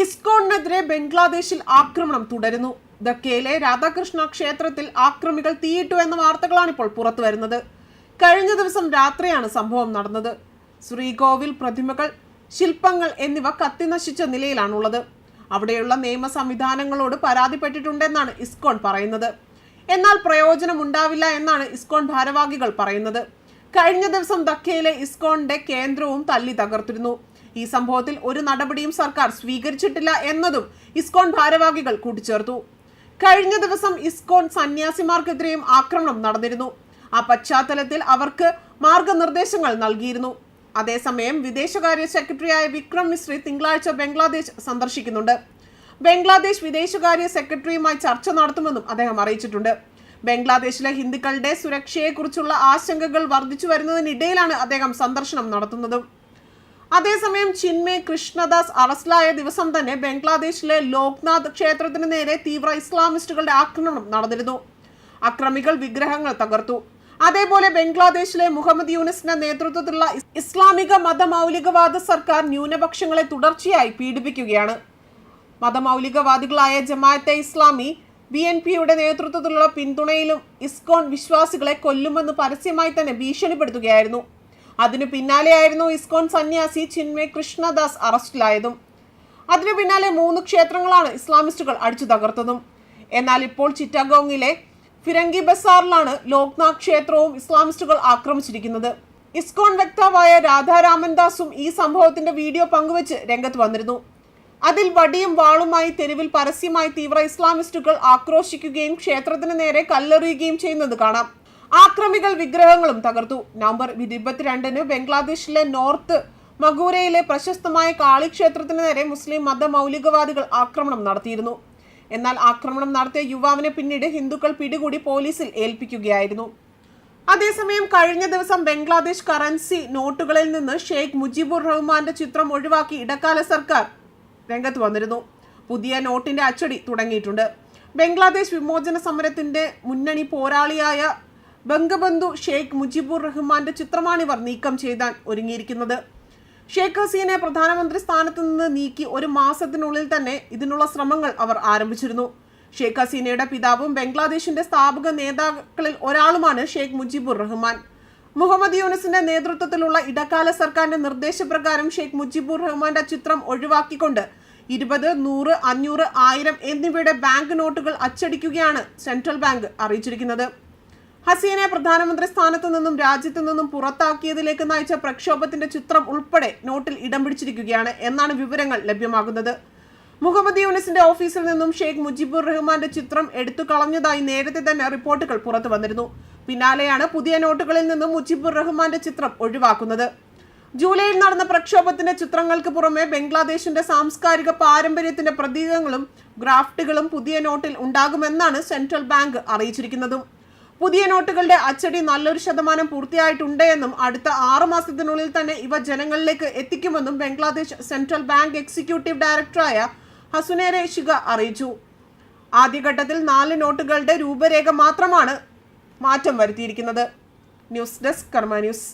ഇസ്കോണിനെതിരെ ബംഗ്ലാദേശിൽ ആക്രമണം തുടരുന്നു. ദക്കയിലെ രാധാകൃഷ്ണ ക്ഷേത്രത്തിൽ ആക്രമികൾ തീയിട്ടു എന്ന വാർത്തകളാണ് ഇപ്പോൾ പുറത്തു വരുന്നത് കഴിഞ്ഞ ദിവസം രാത്രിയാണ് സംഭവം നടന്നത്. ശ്രീകോവിൽ പ്രതിമകൾ ശില്പങ്ങൾ എന്നിവ കത്തിനശിച്ച നിലയിലാണുള്ളത്. അവിടെയുള്ള നിയമ സംവിധാനങ്ങളോട് പരാതിപ്പെട്ടിട്ടുണ്ടെന്നാണ് ഇസ്കോൺ പറയുന്നത്. എന്നാൽ പ്രയോജനമുണ്ടാവില്ല എന്നാണ് ഇസ്കോൺ ഭാരവാഹികൾ പറയുന്നത്. കഴിഞ്ഞ ദിവസം ദക്കയിലെ ഇസ്കോണിന്റെ കേന്ദ്രവും തല്ലി തകർത്തിരുന്നു. ഈ സംഭവത്തിൽ ഒരു നടപടിയും സർക്കാർ സ്വീകരിച്ചിട്ടില്ല എന്നതും ഇസ്കോൺ ഭാരവാഹികൾ കൂട്ടിച്ചേർത്തു. കഴിഞ്ഞ ദിവസം ഇസ്കോൺ സന്യാസിമാർക്കെതിരെയും ആക്രമണം നടന്നിരുന്നു. ആ പശ്ചാത്തലത്തിൽ അവർക്ക് മാർഗനിർദ്ദേശങ്ങൾ നൽകിയിരുന്നു. അതേസമയം വിദേശകാര്യ സെക്രട്ടറിയായ വിക്രം മിശ്രി തിങ്കളാഴ്ച ബംഗ്ലാദേശ് സന്ദർശിക്കുന്നുണ്ട്. ബംഗ്ലാദേശ് വിദേശകാര്യ സെക്രട്ടറിയുമായി ചർച്ച നടത്തുമെന്നും അദ്ദേഹം അറിയിച്ചിട്ടുണ്ട്. ബംഗ്ലാദേശിലെ ഹിന്ദുക്കളുടെ സുരക്ഷയെക്കുറിച്ചുള്ള ആശങ്കകൾ വർദ്ധിച്ചു വരുന്നതിനിടയിലാണ് അദ്ദേഹം സന്ദർശനം നടത്തുന്നത്. അതേസമയം ചിന്മയ് കൃഷ്ണദാസ് അറസ്റ്റിലായ ദിവസം തന്നെ ബംഗ്ലാദേശിലെ ലോക്നാഥ് ക്ഷേത്രത്തിന് നേരെ തീവ്ര ഇസ്ലാമിസ്റ്റുകളുടെ ആക്രമണം നടന്നിരുന്നു. അക്രമികൾ വിഗ്രഹങ്ങൾ തകർത്തു. അതേപോലെ ബംഗ്ലാദേശിലെ മുഹമ്മദ് യൂനിസിന്റെ നേതൃത്വത്തിലുള്ള ഇസ് ഇസ്ലാമിക മതമൗലികവാദ സർക്കാർ ന്യൂനപക്ഷങ്ങളെ തുടർച്ചയായി പീഡിപ്പിക്കുകയാണ്. മതമൗലികവാദികളായ ജമാഅത്തെ ഇസ്ലാമി ബി എൻ പിയുടെ നേതൃത്വത്തിലുള്ള പിന്തുണയിലും ഇസ്കോൺ വിശ്വാസികളെ കൊല്ലുമെന്ന് പരസ്യമായി തന്നെ ഭീഷണിപ്പെടുത്തുകയായിരുന്നു. അതിനു പിന്നാലെയായിരുന്നു ഇസ്കോൺ സന്യാസി ചിന്മയ് കൃഷ്ണദാസ് അറസ്റ്റിലായതും. അതിനു പിന്നാലെ മൂന്ന് ക്ഷേത്രങ്ങളാണ് ഇസ്ലാമിസ്റ്റുകൾ അടിച്ചു തകർത്തതും. എന്നാൽ ഇപ്പോൾ ചിറ്റാഗോങ്ങിലെ ഫിരങ്കി ബസാറിലാണ് ലോക്നാഥ് ക്ഷേത്രവും ഇസ്ലാമിസ്റ്റുകൾ ആക്രമിച്ചിരിക്കുന്നത്. ഇസ്കോൺ വക്താവായ രാധാരാമൻ ദാസും ഈ സംഭവത്തിന്റെ വീഡിയോ പങ്കുവച്ച് രംഗത്ത് വന്നിരുന്നു. അതിൽ വടിയും വാളുമായി തെരുവിൽ പരസ്യമായി തീവ്ര ഇസ്ലാമിസ്റ്റുകൾ ആക്രോശിക്കുകയും ക്ഷേത്രത്തിന് നേരെ കല്ലെറിയുകയും ചെയ്യുന്നത് കാണാം. ആക്രമികൾ വിഗ്രഹങ്ങളും തകർത്തു. നവംബർ ഇരുപത്തിരണ്ടിന് ബംഗ്ലാദേശിലെ നോർത്ത് മഗൂരയിലെ പ്രശസ്തമായ കാളിക്ഷേത്രത്തിന് നേരെ മുസ്ലിം മത മൗലികവാദികൾ ആക്രമണം നടത്തിയിരുന്നു. എന്നാൽ ആക്രമണം നടത്തിയ യുവാവിനെ പിന്നീട് ഹിന്ദുക്കൾ പിടികൂടി പോലീസിൽ ഏൽപ്പിക്കുകയായിരുന്നു. അതേസമയം കഴിഞ്ഞ ദിവസം ബംഗ്ലാദേശ് കറൻസി നോട്ടുകളിൽ നിന്ന് ഷെയ്ഖ് മുജിബുർ റഹ്മാന്റെ ചിത്രം ഒഴിവാക്കി ഇടക്കാല സർക്കാർ രംഗത്ത് വന്നിരുന്നു. പുതിയ നോട്ടിന്റെ അച്ചടി തുടങ്ങിയിട്ടുണ്ട്. ബംഗ്ലാദേശ് വിമോചന സമരത്തിന്റെ മുന്നണി പോരാളിയായ ബംഗബന്ധു ഷെയ്ഖ് മുജിബുർ റഹ്മാന്റെ ചിത്രമാണിവർ നീക്കം ചെയ്താൻ ഒരുങ്ങിയിരിക്കുന്നത്. ഷെയ്ഖ് ഹസീനെ പ്രധാനമന്ത്രി സ്ഥാനത്ത് നിന്ന് നീക്കി ഒരു മാസത്തിനുള്ളിൽ തന്നെ ഇതിനുള്ള ശ്രമങ്ങൾ അവർ ആരംഭിച്ചിരുന്നു. ഷെയ്ഖ് ഹസീനയുടെ പിതാവും ബംഗ്ലാദേശിന്റെ സ്ഥാപക നേതാക്കളിൽ ഒരാളുമാണ് ഷെയ്ഖ് മുജിബുർ റഹ്മാൻ. മുഹമ്മദ് യൂനസിന്റെ നേതൃത്വത്തിലുള്ള ഇടക്കാല സർക്കാരിന്റെ നിർദ്ദേശപ്രകാരം ഷെയ്ഖ് മുജിബുർ റഹ്മാന്റെ ചിത്രം ഒഴിവാക്കിക്കൊണ്ട് ഇരുപത് നൂറ് അഞ്ഞൂറ് ആയിരം എന്നിവയുടെ ബാങ്ക് നോട്ടുകൾ അച്ചടിക്കുകയാണ് സെൻട്രൽ ബാങ്ക് അറിയിച്ചിരിക്കുന്നത്. ഹസീനെ പ്രധാനമന്ത്രി സ്ഥാനത്തു നിന്നും രാജ്യത്തു നിന്നും പുറത്താക്കിയതിലേക്ക് നയിച്ച പ്രക്ഷോഭത്തിന്റെ ചിത്രം ഉൾപ്പെടെ നോട്ടിൽ ഇടം പിടിച്ചിരിക്കുകയാണ് എന്നാണ് വിവരങ്ങൾ ലഭ്യമാകുന്നത്. മുഹമ്മദ് യൂനിസിന്റെ ഓഫീസിൽ നിന്നും ഷെയ്ഖ് മുജിബുർ റഹ്മാന്റെ ചിത്രം എടുത്തു കളഞ്ഞതായി നേരത്തെ തന്നെ റിപ്പോർട്ടുകൾ പുറത്തു വന്നിരുന്നു. പിന്നാലെയാണ് പുതിയ നോട്ടുകളിൽ നിന്നും മുജിബുർ റഹ്മാന്റെ ചിത്രം ഒഴിവാക്കുന്നത്. ജൂലൈയിൽ നടന്ന പ്രക്ഷോഭത്തിന്റെ ചിത്രങ്ങൾക്ക് പുറമെ ബംഗ്ലാദേശിന്റെ സാംസ്കാരിക പാരമ്പര്യത്തിന്റെ പ്രതീകങ്ങളും ഗ്രാഫ്റ്റുകളും പുതിയ നോട്ടിൽ ഉണ്ടാകുമെന്നാണ് സെൻട്രൽ ബാങ്ക് അറിയിച്ചിരിക്കുന്നതും. പുതിയ നോട്ടുകളുടെ അച്ചടി നല്ലൊരു ശതമാനം പൂർത്തിയായിട്ടുണ്ട് എന്നും അടുത്ത ആറു മാസത്തിനുള്ളിൽ തന്നെ ഇവ ജനങ്ങളിലേക്ക് എത്തിക്കുമെന്നും ബംഗ്ലാദേശ് സെൻട്രൽ ബാങ്ക് എക്സിക്യൂട്ടീവ് ഡയറക്ടറായ ഹസുനേരെ ഷിഗ അറിയിച്ചു. ആദ്യഘട്ടത്തിൽ നാല് നോട്ടുകളുടെ രൂപരേഖ മാത്രമാണ് മാറ്റം വരുത്തിയിരിക്കുന്നത്. News desk Karma news.